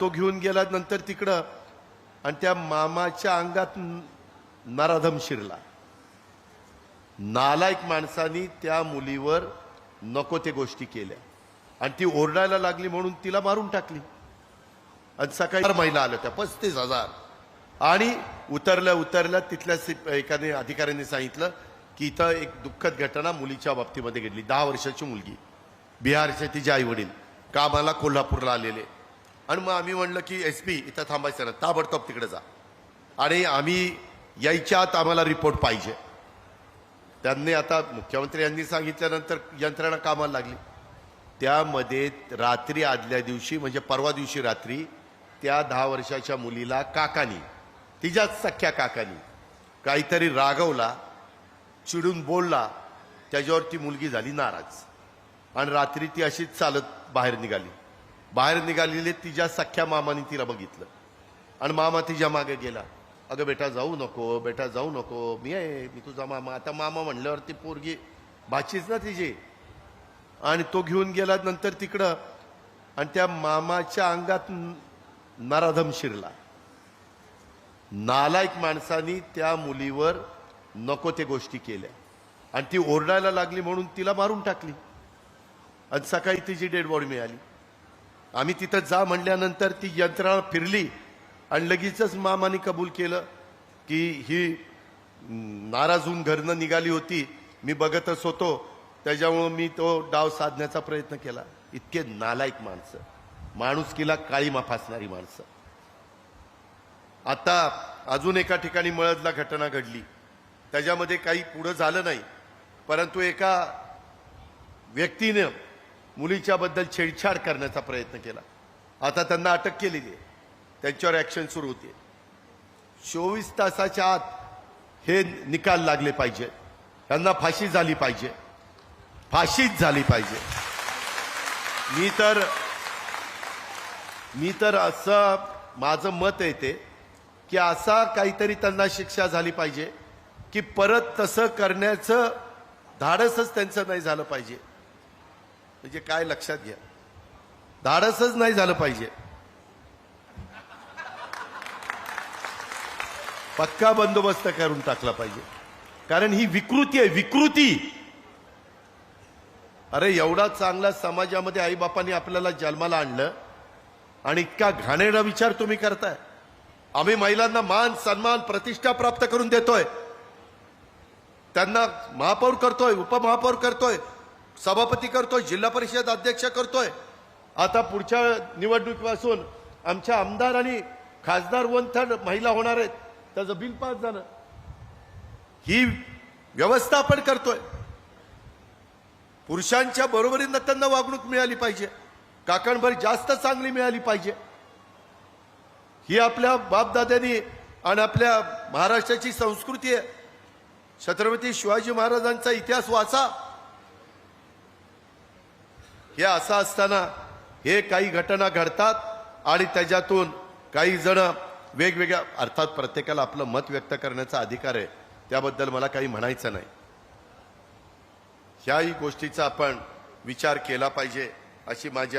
तो घेऊन गेला नंतर तिकडं आणि त्या मामाच्या अंगात नराधम शिरला. नालायक माणसानी त्या मुलीवर नको ते गोष्टी केल्या. आणि ती ओरडायला लागली म्हणून तिला मारून टाकली. आणि सकाळी चार महिला आल्या त्या पस्तीस हजार. आणि उतरल्या उतरल्या तिथल्या एकाने अधिकाऱ्यांनी सांगितलं की इथं एक दुःखद घटना मुलीच्या बाबतीमध्ये घडली. दहा वर्षाची मुलगी. बिहारचे तिचे आई वडील कामाला कोल्हापूरला आलेले. आणि मग आम्ही म्हणलं की एस पी इथं थांबायचं ना ताबडतोब तिकडे जा. आणि आम्ही यायच्या आत आम्हाला रिपोर्ट पाहिजे. त्यांनी आता मुख्यमंत्री यांनी सांगितल्यानंतर यंत्रणा कामाला लागली. त्यामध्ये रात्री आदल्या दिवशी म्हणजे परवा दिवशी रात्री त्या दहा वर्षाच्या मुलीला काकानी तिच्याच सख्या काकानी काहीतरी रागवला चिडून बोलला त्याच्यावर ती मुलगी झाली नाराज. आणि रात्री ती अशीच चालत बाहेर निघाली. बाहेर निघालेले तिच्या सख्या मामाने तिला बघितलं. आणि मामा तिच्यामागे गेला. अगं बेटा जाऊ नको बेटा जाऊ नको. मी आहे मी तुझा मामा. आता मामा म्हणल्यावर ती पोरगी भाचीच ना तिची. आणि तो घेऊन गेला नंतर तिकडं. आणि त्या मामाच्या अंगात नराधम शिरला. नालायक माणसानी त्या मुलीवर नको ते गोष्टी केल्या. आणि ती ओरडायला लागली म्हणून तिला मारून टाकली. आणि सकाळी तिची डेड बॉडी मिळाली. आम्ही तिथं जा म्हणल्यानंतर ती यंत्रणा फिरली आणि लगेचच मामाने कबूल केलं की ही नाराज होऊन घरनं निघाली होती. मी बघतच होतो. त्याच्यामुळं मी तो डाव साधण्याचा प्रयत्न केला. इतके नालायक माणसं. माणुसकीला काळीमा फासणारी माणसं. आता अजून एका ठिकाणी मळदला घटना घडली. त्याच्यामध्ये काही पुढं झालं नाही. परंतु एका व्यक्तीनं मुलीच्याबद्दल छेडछाड करण्याचा प्रयत्न केला. आता त्यांना अटक केलेली आहे. त्यांच्यावर ॲक्शन सुरू होते. चोवीस तासाच्या आत हे निकाल लागले पाहिजे. त्यांना फाशी झाली पाहिजे. फाशीच झाली पाहिजे. मी तर मी तर असं माझं मत येते की असा काहीतरी त्यांना शिक्षा झाली पाहिजे की परत तसं करण्याचं धाडसच त्यांचं नाही झालं पाहिजे. म्हणजे काय लक्षात घ्या. धाडसच नाही झालं पाहिजे. पक्का बंदोबस्त करून टाकला पाहिजे. कारण ही विकृती आहे विकृती. अरे एवढा चांगला समाजामध्ये आईबापांनी आपल्याला जन्माला आणलं आणि इतका घाणेरडा विचार तुम्ही करताय. आम्ही महिलांना मान सन्मान प्रतिष्ठा प्राप्त करून देतोय. त्यांना महापौर करतोय उपमहापौर करतोय. सभापती करतोय जिल्हा परिषद अध्यक्ष करतोय. आता पुढच्या निवडणुकीपासून आमच्या आमदार आणि खासदार वन थर्ड महिला होणार आहेत. त्याचं बिल पास झालं. ही व्यवस्था आपण करतोय. पुरुषांच्या बरोबरीनं त्यांना वागणूक मिळाली पाहिजे. काकणभर जास्त चांगली मिळाली पाहिजे. ही आपल्या बापदाद्यांनी आणि आपल्या महाराष्ट्राची संस्कृती आहे. छत्रपती शिवाजी महाराजांचा इतिहास वाचा. हे असं असताना हे काही घटना घडतात आणि त्याच्यातून काही जण वेगवेगळ्या अर्थात प्रत्येकाला आपलं मत व्यक्त करण्याचा अधिकार आहे. त्याबद्दल मला काही म्हणायचं नाही. ह्याही गोष्टीचा आपण विचार केला पाहिजे अशी माझी